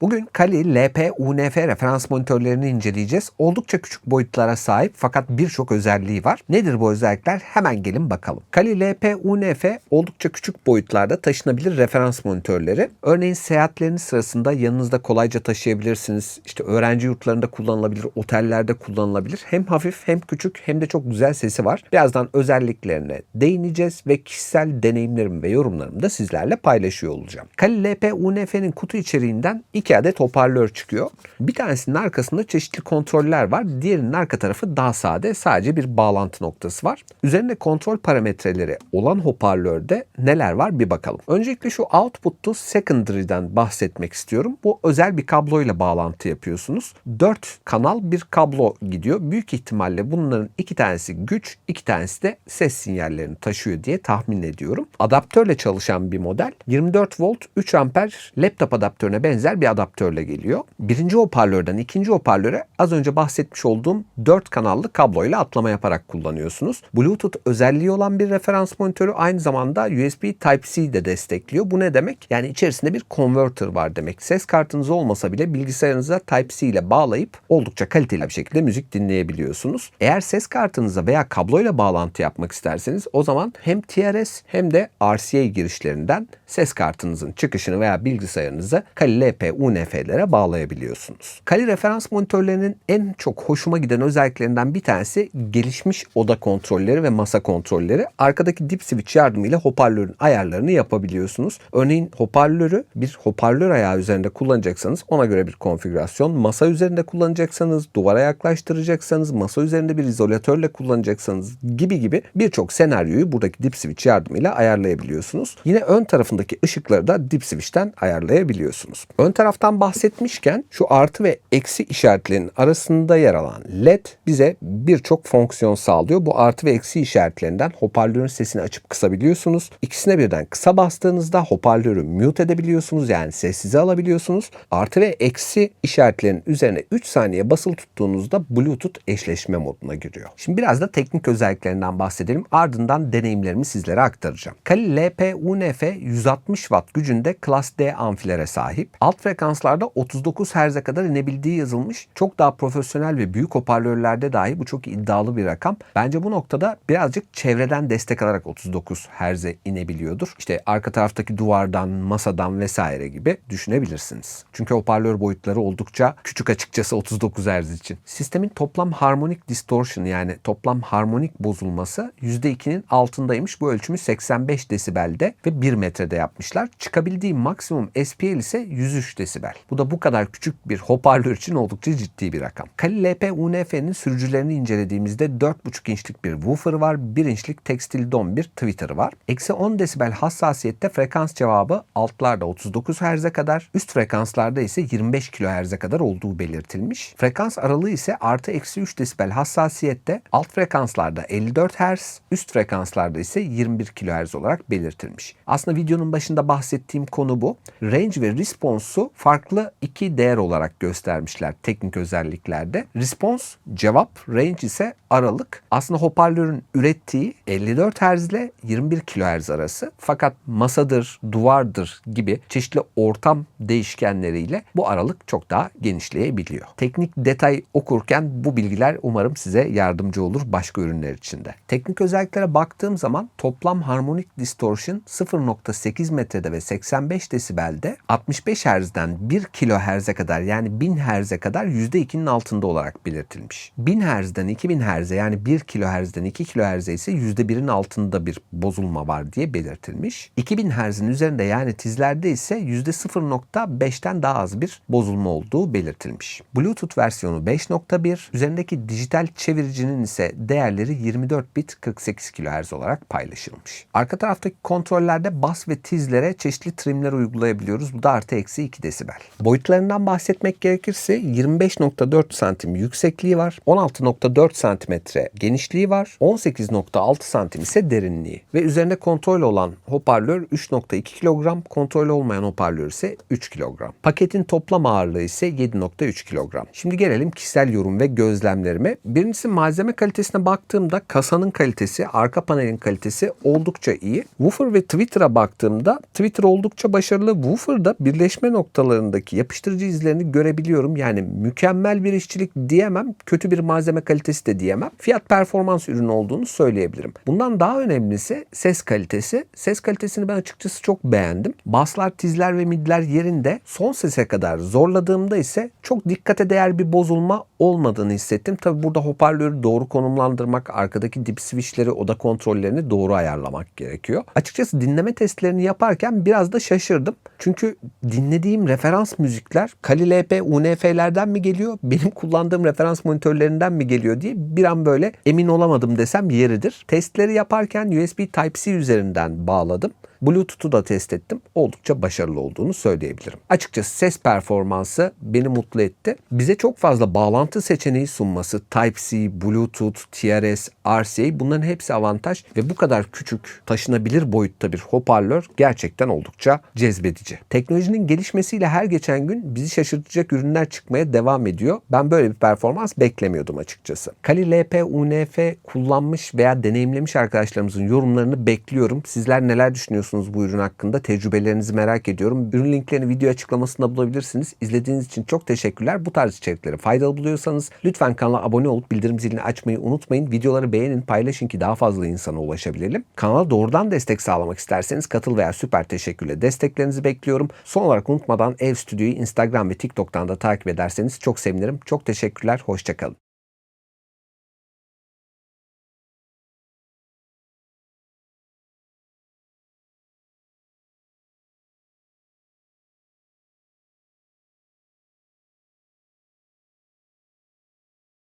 Bugün Kali LP-UNF referans monitörlerini inceleyeceğiz. Oldukça küçük boyutlara sahip fakat birçok özelliği var. Nedir bu özellikler? Hemen gelin bakalım. Kali LP-UNF oldukça küçük boyutlarda taşınabilir referans monitörleri. Örneğin seyahatleriniz sırasında yanınızda kolayca taşıyabilirsiniz. İşte öğrenci yurtlarında kullanılabilir, otellerde kullanılabilir. Hem hafif hem küçük hem de çok güzel sesi var. Birazdan özelliklerine değineceğiz ve kişisel deneyimlerimi ve yorumlarımı da sizlerle paylaşıyor olacağım. Kali LP-UNF'nin kutu içeriğinden iki adet hoparlör çıkıyor. Bir tanesinin arkasında çeşitli kontroller var. Diğerinin arka tarafı daha sade. Sadece bir bağlantı noktası var. Üzerinde kontrol parametreleri olan hoparlörde neler var bir bakalım. Öncelikle şu output to secondary'den bahsetmek istiyorum. Bu özel bir kabloyla bağlantı yapıyorsunuz. 4 kanal bir kablo gidiyor. Büyük ihtimalle bunların iki tanesi güç, iki tanesi de ses sinyallerini taşıyor diye tahmin ediyorum. Adaptörle çalışan bir model. 24 volt 3 amper laptop adaptörüne benzer bir adaptörle geliyor. Birinci hoparlörden ikinci hoparlöre az önce bahsetmiş olduğum 4 kanallı kabloyla atlama yaparak kullanıyorsunuz. Bluetooth özelliği olan bir referans monitörü aynı zamanda USB Type-C de destekliyor. Bu ne demek? Yani içerisinde bir converter var demek. Ses kartınız olmasa bile bilgisayarınıza Type-C ile bağlayıp oldukça kaliteli bir şekilde müzik dinleyebiliyorsunuz. Eğer ses kartınıza veya kabloyla bağlantı yapmak isterseniz o zaman hem TRS hem de RCA girişlerinden ses kartınızın çıkışını veya bilgisayarınıza Kali LP UNF'lere bağlayabiliyorsunuz. Kali referans monitörlerinin en çok hoşuma giden özelliklerinden bir tanesi gelişmiş oda kontrolleri ve masa kontrolleri. Arkadaki dip switch yardımıyla hoparlörün ayarlarını yapabiliyorsunuz. Örneğin hoparlörü bir hoparlör ayağı üzerinde kullanacaksanız ona göre bir konfigürasyon, masa üzerinde kullanacaksanız, duvara yaklaştıracaksanız, masa üzerinde bir izolatörle kullanacaksanız gibi gibi birçok senaryoyu buradaki dip switch yardımıyla ayarlayabiliyorsunuz. Yine ön tarafındaki ışıkları da dip switch'ten ayarlayabiliyorsunuz. Ön taraftan bahsetmişken şu artı ve eksi işaretlerinin arasında yer alan LED bize birçok fonksiyon sağlıyor. Bu artı ve eksi işaretlerinden hoparlörün sesini açıp kısabiliyorsunuz. İkisine birden kısa bastığınızda hoparlörü mute edebiliyorsunuz yani sessize alabiliyorsunuz. Artı ve eksi işaretlerinin üzerine 3 saniye basılı tuttuğunuzda Bluetooth eşleşme moduna giriyor. Şimdi biraz da teknik özelliklerinden bahsedelim. Ardından deneyimlerimi sizlere aktaracağım. Kali LP-UNF 160 Watt gücünde Class D amfilere sahip. Alt frekanslarda 39 Hz'e kadar inebildiği yazılmış. Çok daha profesyonel ve büyük hoparlörlerde dahi bu çok iddialı bir rakam. Bence bu noktada birazcık çevreden destek alarak 39 Hz'e inebiliyordur. İşte arka taraftaki duvardan, masadan vesaire gibi düşünebilirsiniz. Çünkü hoparlör boyutları oldukça küçük açıkçası 39 Hz için. Sistemin toplam harmonik distortion yani toplam harmonik bozulması %2'nin altındaymış. Bu ölçümü 85 desibelde ve 1 metrede yapmışlar. Çıkabildiği maksimum SPL ise 103 desibel. Bu da bu kadar küçük bir hoparlör için oldukça ciddi bir rakam. Kali LP-UNF'nin sürücülerini incelediğimizde 4,5 inçlik bir woofer var, 1 inçlik tekstil don bir tweeter var. Eksi 10 desibel hassasiyette frekans cevabı altlarda 39 Hz'e kadar, üst frekanslarda ise 25 kHz'e kadar olduğu belirtilmiş. Frekans aralığı ise artı eksi 3 desibel hassasiyette alt frekanslarda 54 Hz, üst frekanslarda ise 21 kHz olarak belirtilmiş. Aslında videonun başında bahsettiğim konu bu. Range ve response'u farklı iki değer olarak göstermişler teknik özelliklerde. Response cevap, range ise aralık. Aslında hoparlörün ürettiği 54 Hz ile 21 kHz arası. Fakat masadır, duvardır gibi çeşitli ortam değişkenleriyle bu aralık çok daha genişleyebiliyor. Teknik detay okurken bu bilgiler umarım size yardımcı olur başka ürünler için de. Teknik özelliklere baktığım zaman toplam harmonik distortion 0.8 metrede ve 85 desibelde 65 Hz'den 1 kHz'e kadar yani 1000 Hz'e kadar %2'nin altında olarak belirtilmiş. 1000 Hz'den 2000 Hz'e yani 1 kHz'den 2 kHz'e ise %1'in altında bir bozulma var diye belirtilmiş. 2000 Hz'in üzerinde yani tizlerde ise %0.5'ten daha az bir bozulma olduğu belirtilmiş. Bluetooth versiyonu 5.1, üzerindeki dijital çeviricinin ise değerleri 24 bit 48 kHz olarak paylaşılmış. Arka taraftaki kontrollerde bas ve tizlere çeşitli trimler uygulayabiliyoruz. Bu da artı eksi 2 desibel. Boyutlarından bahsetmek gerekirse 25.4 santim yüksekliği var. 16.4 santimetre genişliği var. 18.6 santim ise derinliği. Ve üzerinde kontrol olan hoparlör 3.2 kilogram, kontrol olmayan hoparlör ise 3 kilogram. Paketin toplam ağırlığı ise 7.3 kilogram. Şimdi gelelim kişisel yorum ve gözlemlerime. Birincisi malzeme kalitesine baktığımda kasanın kalitesi, arka panelin kalitesi oldukça iyi. Woofer ve Twitter'a baktığımda Twitter oldukça başarılı. Woofer'da birleşme noktaları aralarındaki yapıştırıcı izlerini görebiliyorum. Yani mükemmel bir işçilik diyemem, kötü bir malzeme kalitesi de diyemem. Fiyat performans ürünü olduğunu söyleyebilirim. Bundan daha önemlisi ses kalitesi. Ses kalitesini ben açıkçası çok beğendim. Baslar, tizler ve midler yerinde. Son sese kadar zorladığımda ise çok dikkate değer bir bozulma olmadığını hissettim. Tabi burada hoparlörü doğru konumlandırmak, arkadaki dip switchleri, oda kontrollerini doğru ayarlamak gerekiyor. Açıkçası dinleme testlerini yaparken biraz da şaşırdım. Çünkü dinlediğim referans müzikler Kali LP, UNF'lerden mi geliyor, benim kullandığım referans monitörlerinden mi geliyor diye bir an böyle emin olamadım desem yeridir. Testleri yaparken USB Type-C üzerinden bağladım. Bluetooth'u da test ettim. Oldukça başarılı olduğunu söyleyebilirim. Açıkçası ses performansı beni mutlu etti. Bize çok fazla bağlantı seçeneği sunması, Type-C, Bluetooth, TRS, RCA bunların hepsi avantaj ve bu kadar küçük, taşınabilir boyutta bir hoparlör gerçekten oldukça cezbedici. Teknolojinin gelişmesiyle her geçen gün bizi şaşırtacak ürünler çıkmaya devam ediyor. Ben böyle bir performans beklemiyordum açıkçası. Kali LP, UNF kullanmış veya deneyimlemiş arkadaşlarımızın yorumlarını bekliyorum. Sizler neler düşünüyorsunuz bu ürün hakkında? Tecrübelerinizi merak ediyorum. Ürün linklerini video açıklamasında bulabilirsiniz. İzlediğiniz için çok teşekkürler. Bu tarz içerikleri faydalı buluyorsanız lütfen kanala abone olup bildirim zilini açmayı unutmayın. Videoları beğenin, paylaşın ki daha fazla insana ulaşabilelim. Kanala doğrudan destek sağlamak isterseniz katıl veya süper teşekkürle desteklerinizi bekliyorum. Son olarak unutmadan Ev Stüdyo'yu Instagram ve TikTok'tan da takip ederseniz çok sevinirim. Çok teşekkürler, hoşçakalın.